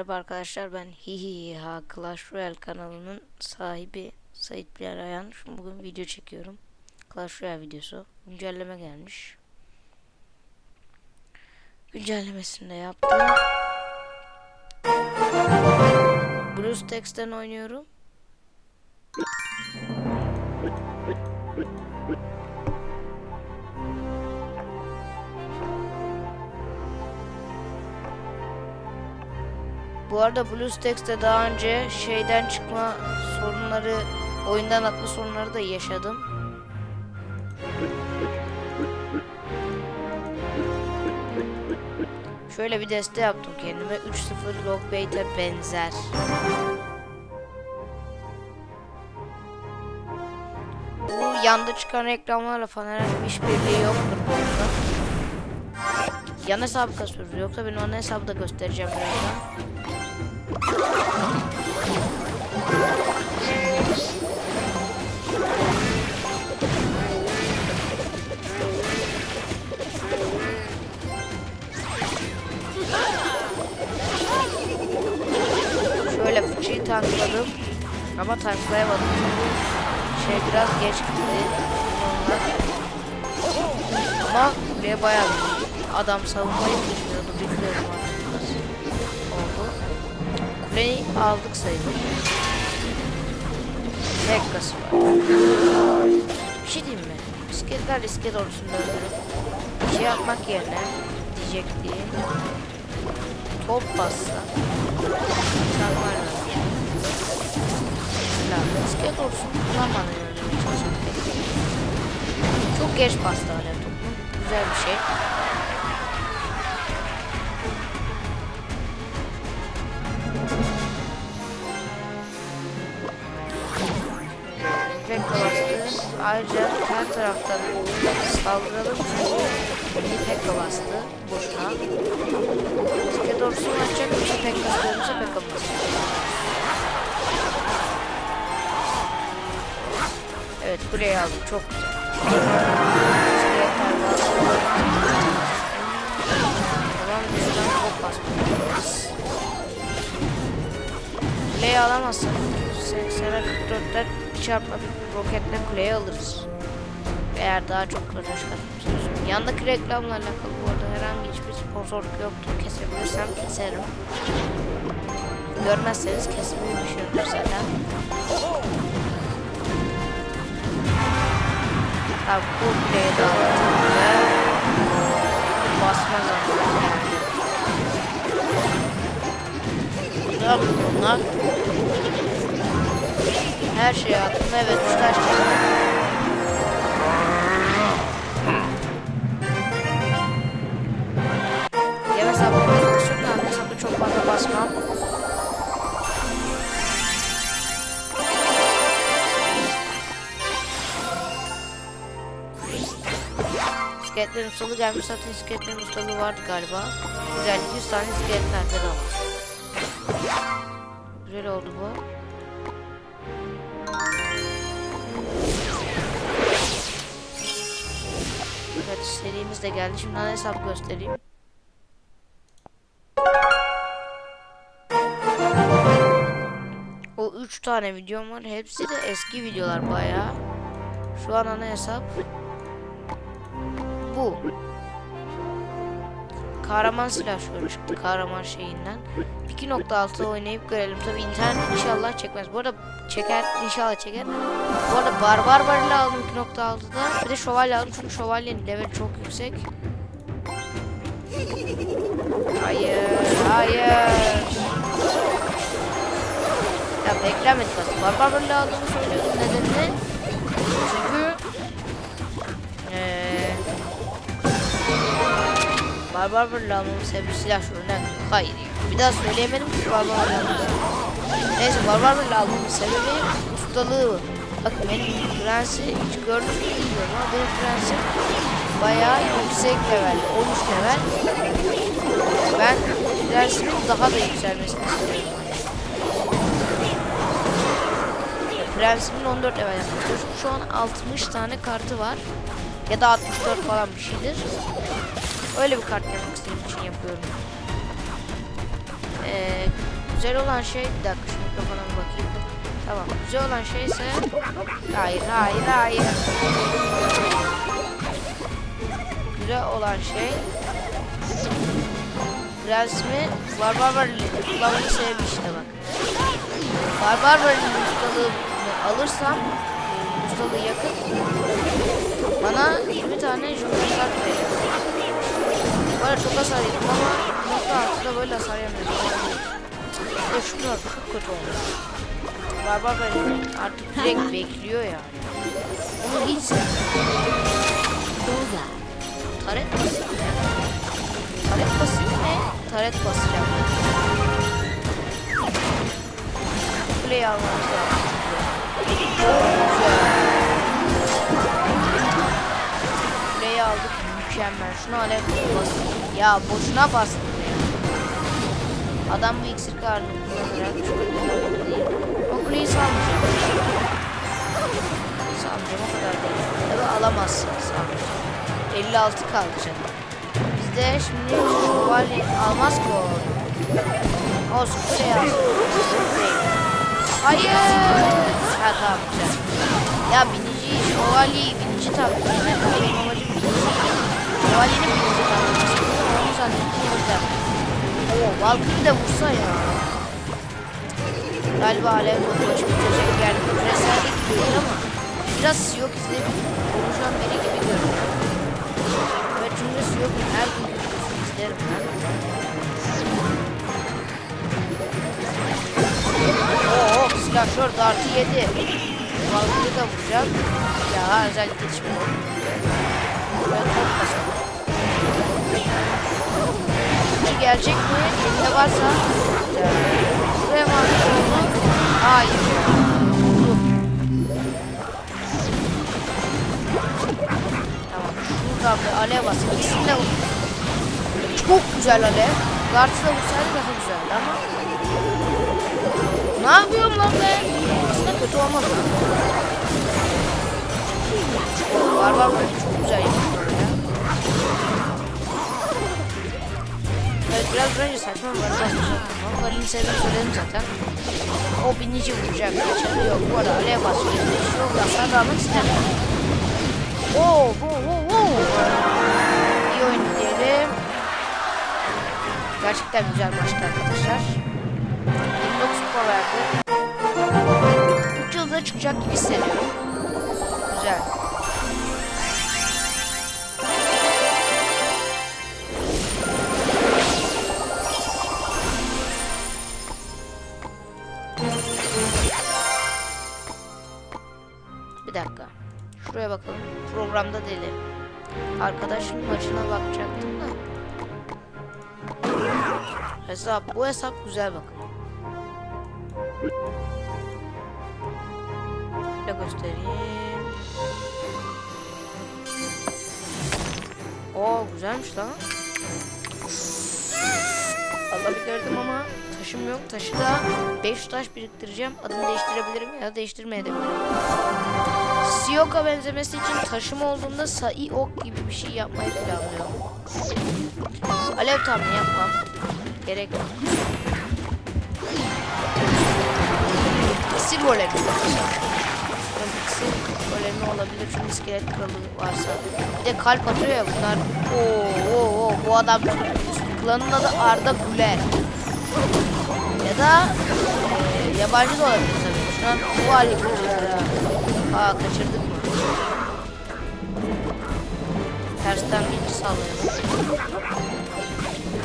Merhaba arkadaşlar ben Hihiha Clash Royale kanalının sahibi Sait Bilal Ayan. Şimdi bugün video çekiyorum. Clash Royale videosu. Güncelleme gelmiş. Güncellemesini de yaptım. BlueStacks'ten oynuyorum. Bu arada BlueStacks'te daha önce şeyden çıkma sorunları, oyundan atma sorunları da yaşadım. Şöyle bir deste yaptım kendime. 3.0 Logbait'e benzer. Bu yanda çıkan reklamlarla falan herhangi bir işbirliği yoktur bu oyunda. Yan hesabı kasıyoruz. Yoksa ben onun hesabı da göstereceğim birazdan. Şöyle fıçıyı tankladım. Ama tanklayamadım. Şey biraz geç gitti. Ama buraya bayağı adam savunmayı düşünüyordu. Bilmiyorum artık nasıl oldu. Kuleyi aldık sayılır. Mekkası var. Bir şey diyeyim mi? Bisikletler riske doğrusunda öldürüp şey yapmak yerine diyecekti. Top bassa. Çarpar lazım. Mesela bisiklet olsun kullanmadan öldürmeye çalışalım. Çok geç bastı hala topu. Güzel bir şey. Ayrıca her taraftan saldıralım çünkü Pekka bastı. Boşuna. Ordusunu açacak şey Pekka istiyorsa Pekka bastı. Evet kuleyi aldım çok güzel. Tamam. Kuleyi alamazsak 80'e 44'ten çarpma bir roketle kuleyi alırız. Eğer daha çok kırış katmışsınız. Yandaki reklamla alakalı bu arada herhangi hiçbir sponsorluk yoktur. Kesebilirsem keserim. Görmezseniz kesmeyi düşünüyorum zaten. Tabi bu kuleyi de basmaz ama yapıyor bunlar? Her şeyi attım. Evet üç taş çektim. Yan hesabı çok fazla basmam. İskeletlerin ustalığı gelmiş zaten iskeletlerin ustalığı vardı galiba. Güzel 100 tane de var. Güzel oldu bu. Serimiz de geldi. Şimdi ana hesap göstereyim. O 3 tane videom var. Hepsi de eski videolar bayağı. Şu an ana hesap bu. Kahraman silah çıktı. Kahraman şeyinden. 2.6 oynayıp görelim. Tabi internet inşallah çekmez. Bu arada çeker. inşallah çeker. Bu arada barbar barıyla aldım 2.6'da. Bir de şövalye aldım çünkü şövalyenin level çok yüksek. Hayır, hayır. Ya beklemedik aslında. Barbar barıyla aldığımı söylüyordum. Nedenini? Barbar sebebi silah şuradan. Hayır ya. Bir daha söyleyemedim ki barbar almamın Neyse barbar almamın sebebi ustalığı. Bakın benim prensi hiç gördünüz mü bilmiyorum ama benim prensim bayağı yüksek level, 13 level. Ben prensimin daha da yükselmesini istiyorum. Prensimin 14 level yapmış. Şu an 60 tane kartı var. Ya da 64 falan bir şeydir. Öyle bir kart yapmak istediğim için yapıyorum. Ee, güzel olan şey bir dakika şu mikrofona bakayım. Tamam güzel olan şey ise hayır hayır hayır. Güzel olan şey Prensimi Barbar Barbar'ın kullanmayı sebebi işte bak. Barbar Barbar'ın ustalığını alırsam ustalığı yakın bana 20 tane joker kart veriyor. Arada çok hasar yedim ama nokta altıda böyle hasar yemedim. Ya şunlar çok kötü olmuş. Barbar Barbar'ın artık direkt bekliyor yani. Onu hiç sevmiyorum. Taret basıyor ne? Taret basıyor ne? Taret basacağım. Kuleyi almamız lazım. Kuleyi aldık. Mükemmel. Şunu alev basın. Ya boşuna bastım ya. Adam bu iksir kartını kullanarak. O kuleyi salmayacağım. Salmayacağım o kadar değil. Tabi alamazsınız salmayacağım. 56 kaldı canım. Bizde şimdi şövalye almaz ki o. Olsun şey alsın. Hayır. Ha tamam güzel. Ya binici şövalyeyi binici. Ben benim amacım binici. Şövalyenin binici takması. Zannettim o yüzden. Oo Valkyrie de vursa ya. Galiba alev maçı bitecek yani. Küresel gibi değil ama biraz yok izleyip konuşan biri gibi görünüyor. Evet çünkü yok her gün izlerim ben. Oo silahşör dartı yedi. Valkyrie de vuracak. Ya özellikle geçmiyor. Ben. Şu gelecek mi? Elinde varsa. Şuraya mı? Hayır. Vurdu. Tamam. Şuradan bir alev basın. İkisini de vur. Çok güzel alev. Gartı da vursaydı daha güzeldi ama. Ne yapıyorum lan ben? Aslında kötü olmaz lan. Var var var. Çok güzel yapıyor Evet biraz önce saçma. Ama Valinin sebebini söyledim zaten. O binici vuracak. Geçerli yok. Bu arada alev basıyor. Yok. Hasar rağmen istemiyorum. Oo, oo, oo, oo. İyi oyun diyelim. Gerçekten güzel maçtı arkadaşlar. 29 kupa verdi. 3 yılda çıkacak gibi hissediyorum. Güzel. Bir dakika. Şuraya bakalım. Programda deli. Arkadaşın maçına bakacaktım da. Hesap. Bu hesap güzel bakın. Şöyle göstereyim. Oo güzelmiş lan. Alabilirdim ama taşım yok. Taşı da 5 taş biriktireceğim. Adını değiştirebilirim ya da değiştirmeyebilirim. Siyoka benzemesi için taşım olduğunda Sai Ok gibi bir şey yapmayı planlıyorum. Alev tahmini yapmam. Gerek yok. İksir golemi. İksir golemi olabilir çünkü iskelet kralı varsa. Bir de kalp atıyor ya bunlar. Oo, oo, oo. bu adam klanın adı Arda Güler. Ya da e, yabancı da olabilir tabii. Şu an bu hali. Aa kaçırdık mı? Tersten bir sallayalım.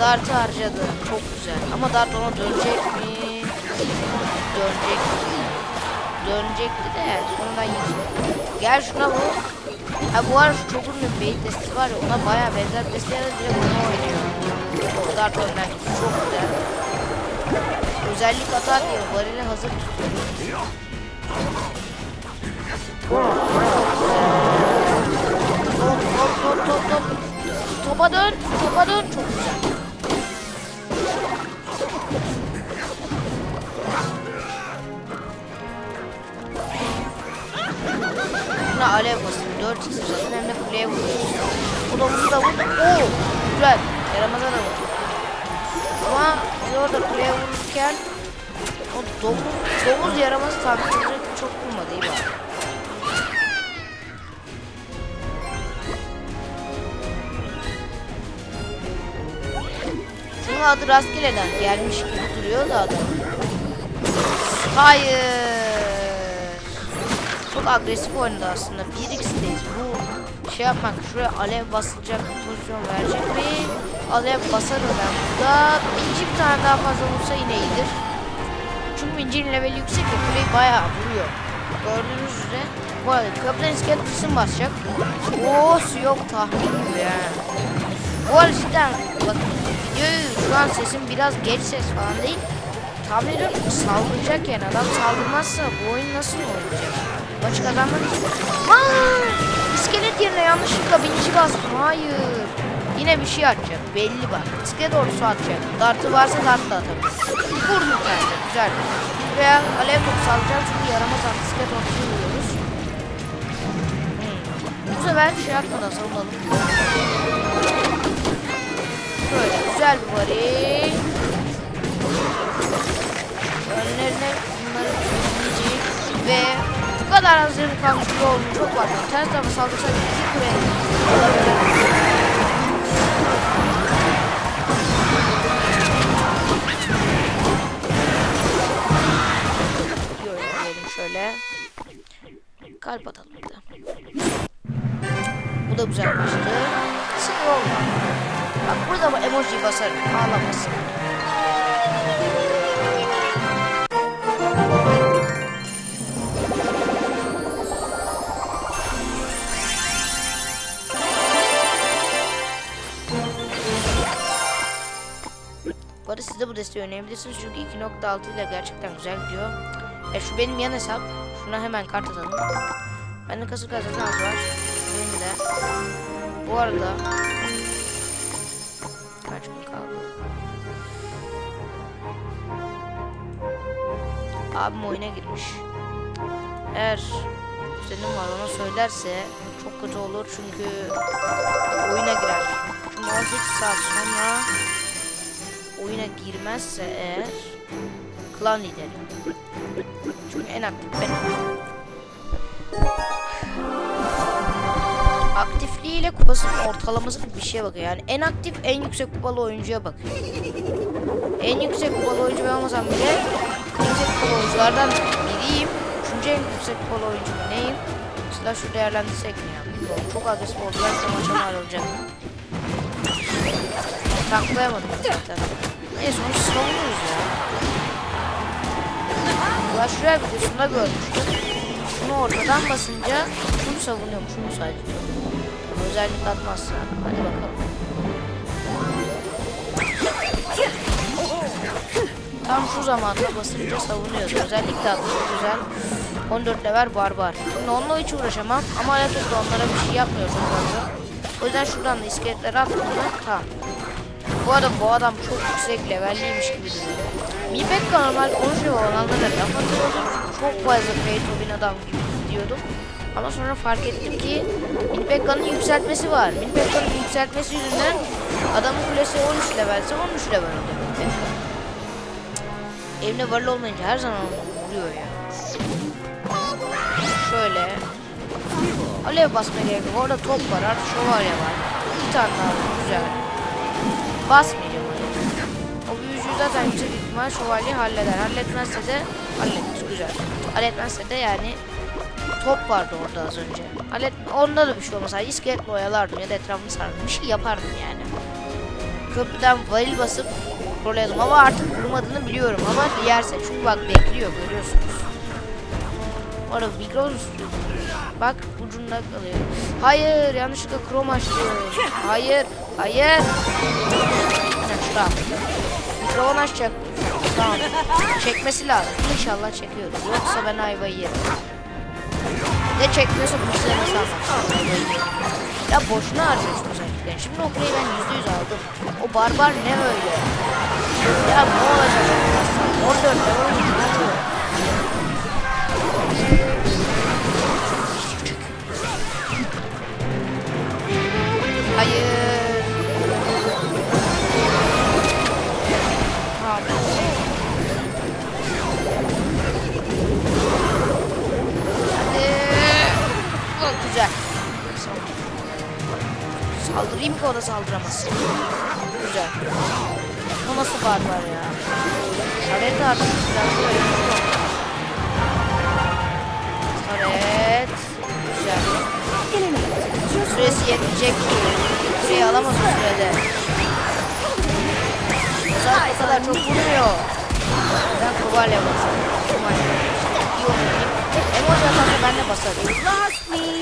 Dart'ı harcadı. Çok güzel. Ama Dart ona dönecek mi? Dönecek. Dönecekti de sonradan yiyecek. Gel şuna bu. Ha bu arada şu çok ünlü bir beyit destesi var ya ona bayağı benzer deste ya da direkt onu oynuyor. O Dart önden. Çok güzel. Özellik atar diye varili hazır tutuyor. Top top top top top. Topa dön. Topa dön. Çok güzel. Buna alev basın. 4 x zaten hem de kuleye vuruyor. Bu da vurdu da vurdu. Oo, güzel. Yaramaza da vurdu. Ama biz orada kuleye vururken o domuz, domuz yaraması taktıracak çok bulmadı iyi bak. Şunun adı rastgeleden gelmiş gibi duruyor da adam. Hayır. Çok agresif oynadı aslında. 1x'teyiz. Bu şey yapmak, şuraya alev basılacak pozisyon verecek ve alev basarım ben burada. Minci bir tane daha fazla vursa yine iyidir. Çünkü Minci'nin leveli yüksek ve kuleyi bayağı vuruyor. Gördüğünüz üzere. Bu arada Kaptan İskelet basacak. Oo yok tahmin gibi yani. Bu arada bakın videoyu şu an sesim biraz geç ses falan değil. Tahmin ediyorum saldıracak yani adam saldırmazsa bu oyun nasıl oynayacak? Maçı kazanmak için. İskelet yerine yanlışlıkla binci bastım. Hayır. Yine bir şey atacak. Belli bak. İskelet ordusu atacak. Dartı varsa dart da atabilir. Vurdum bence. Güzel. Veya alev topu salacağım çünkü yaramaz artık iskelet ordusu vuruyoruz. Hmm. Bu sefer şey atmadan savunalım. Böyle güzel bir varil. Önlerine bunları yiyecek ve bu kadar az canı kalmış bir oldu. Çok var. Ters tarafa saldırsak iki kule alabilir. Diyelim şöyle. Kalp atalım bir de. Bu da güzel başladı. Sinir olma. Bak burada bu emojiyi basarım. Ağlamasın. Bu arada siz de bu desteği oynayabilirsiniz çünkü 2.6 ile gerçekten güzel gidiyor. E şu benim yan hesap. Şuna hemen kart atalım. Bende kasır kasır az var. Benim de. Bu arada Abim oyuna girmiş. Eğer senin var ona söylerse çok kötü olur çünkü oyuna girer. Çünkü 18 saat sonra oyuna girmezse eğer klan lideri. Çünkü en aktif benim. Aktifliğiyle kupasının ortalaması gibi bir şeye bakıyor. Yani en aktif en yüksek kupalı oyuncuya bakıyor. En yüksek kupalı oyuncu olmasam bile yüksek kupalı oyunculardan biriyim. Üçüncü en yüksek kupalı oyuncu neyim? Mesela şu değerlendirsek mi ya? Bilmiyorum. Çok agresif oldu. De maça mal olacak. Taklayamadım zaten. Neyse onu savunuruz ya. Clash Royale videosunda görmüştüm. Şunu ortadan basınca şunu savunuyorum. Şunu sadece. Özellik atmazsa. Hadi bakalım. Tam şu zamanda basınca savunuyordu. Özellikle atmış güzel. 14 level barbar. Şimdi onunla hiç uğraşamam ama Alatos da onlara bir şey yapmıyor çok. O yüzden şuradan da iskeletleri attığımda tamam. Bu arada bu adam çok yüksek levelliymiş gibi duruyor. Mipek normal konuşuyor olanlara laf atıyordu. Çok fazla Beethoven adam gibi diyordum. Ama sonra fark ettim ki Minpekka'nın yükseltmesi var. Minpekka'nın yükseltmesi yüzünden adamın kulesi 13 levelse 13 level Minpekka. Evine varil olmayınca her zaman vuruyor ya. Şöyle. Alev basmaya gerek yok. Orada top var, artık şövalye var. Bir tane daha var, güzel. Basmayacağım alev. O büyücüyü zaten yüksek ihtimal şövalye halleder. Halletmezse de halletmiş, güzel. Halletmezse de yani top vardı orada az önce. Hallet, onda da bir şey olmasaydı iskeletle oyalardım ya da etrafını sarardım. Bir şey yapardım yani. Köprüden varil basıp kontrol ama artık vurmadığını biliyorum ama yerse çünkü bak bekliyor görüyorsunuz. Orada mikrofon Bak ucunda kalıyor. Hayır yanlışlıkla krom açtı. Hayır hayır. Ha, şurada. Mikrofon açacak. Tamam. Çekmesi lazım. İnşallah çekiyoruz. Yoksa ben ayvayı yerim. Ne çekmiyorsa bu size nasıl? Ya boşuna harcamışım özellikle. Şimdi o kuleyi ben yüzde yüz aldım. O barbar ne öyle? Ya bu olacak. 14 level Hayır. Hadi. Güzel. Saldırayım ki ona saldıramaz. Güzel. Nasıl barbar ya? Taret artık biraz böyle. Taret. Güzel. Süresi yetmeyecek ki. Süreyi alamaz bu sürede. Zaten o kadar çok vurmuyor. Ben Kovalya basarım. Emoji atarsa ben de basarım. Lost me.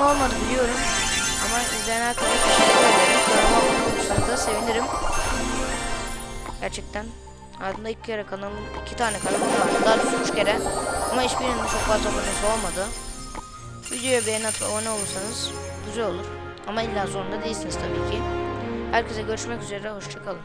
Uzun olmadı biliyorum. Ama izleyen herkese teşekkür ederim. Abone olursanız da sevinirim. Gerçekten. Hayatımda iki kere kanalım, iki tane kanalım var. Daha doğrusu üç kere. Ama hiçbirinin çok fazla abonesi olmadı. Videoya beğeni atıp abone olursanız güzel olur. Ama illa zorunda değilsiniz tabii ki. Herkese görüşmek üzere. Hoşçakalın.